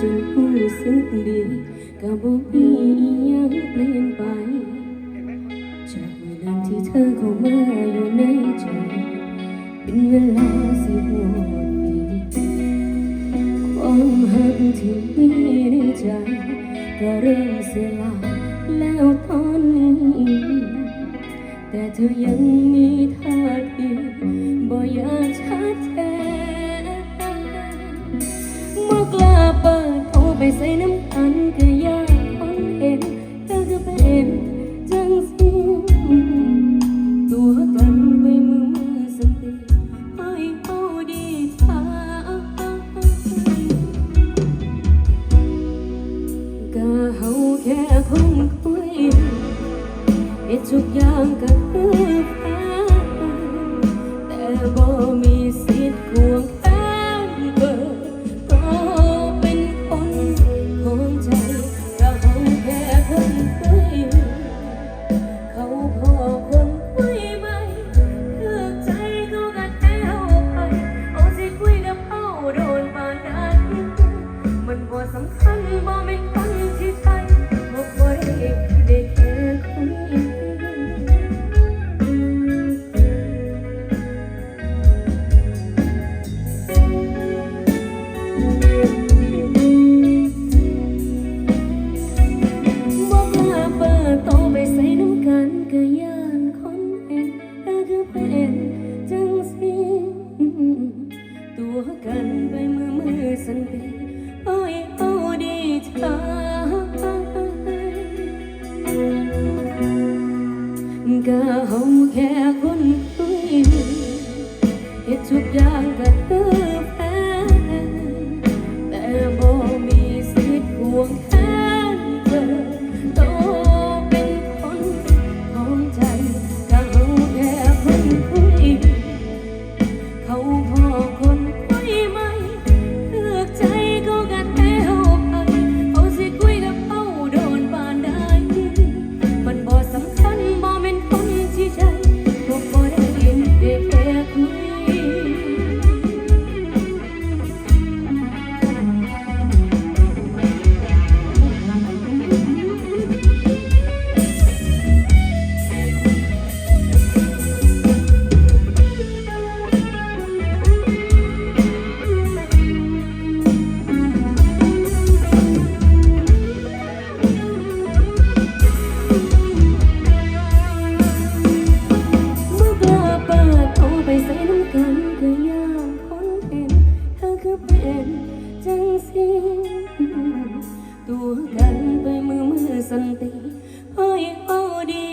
จนรู้สึกดีกับอกมียังเปลี่ยนไป จากเวลาที่เธอเข้ามาอยู่ในใจ เป็นเวลาสิบวันนี้ความหักที่มีในใจ ก็เริ่มเสียลาแล้วตอนนี้ แต่เธอยังมีท่า kuzenim ตัวกันไปมือมือสันติโอ้ยโอ้ดีจ้าก็เฮาแค่คนคุยเหตุทุกอย่าง ตัวกันไปมือมือสันติพ่อยเอดี